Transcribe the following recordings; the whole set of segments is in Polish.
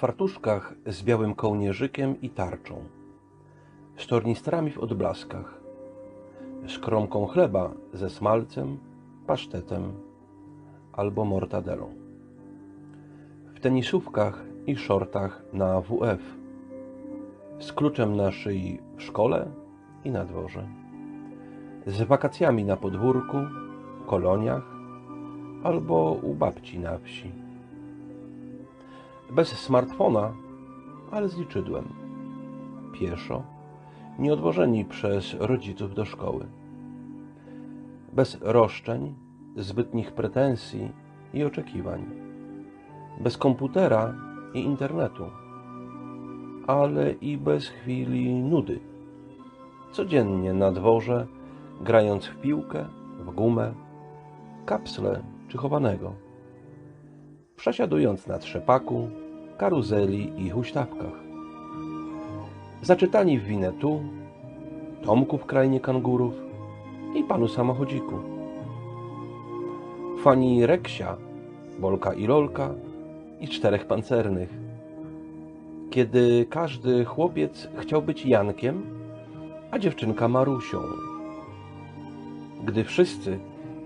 fartuszkach z białym kołnierzykiem i tarczą, z tornistrami w odblaskach, z kromką chleba ze smalcem, pasztetem albo mortadelą, w tenisówkach i shortach na WF, z kluczem na szyi w szkole i na dworze, z wakacjami na podwórku, koloniach albo u babci na wsi. Bez smartfona, ale z liczydłem. Pieszo, nieodwożeni przez rodziców do szkoły. Bez roszczeń, zbytnich pretensji i oczekiwań. Bez komputera i internetu, ale i bez chwili nudy. Codziennie na dworze, grając w piłkę, w gumę, kapsle czy chowanego przesiadując na trzepaku, karuzeli i huśtawkach. Zaczytani w Winetu, Tomku w krainie kangurów i panu samochodziku. Fani Reksia, Bolka i Lolka i czterech pancernych. Kiedy każdy chłopiec chciał być Jankiem, a dziewczynka Marusią. Gdy wszyscy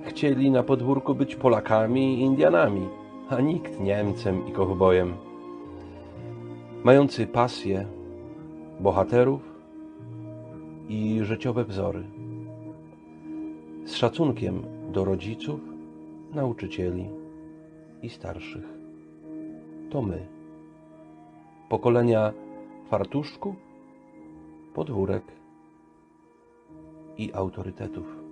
chcieli na podwórku być Polakami i Indianami, a nikt Niemcem i kowbojem. Mający pasję, bohaterów i życiowe wzory. Z szacunkiem do rodziców, nauczycieli i starszych. To my. Pokolenia fartuszków, podwórek i autorytetów.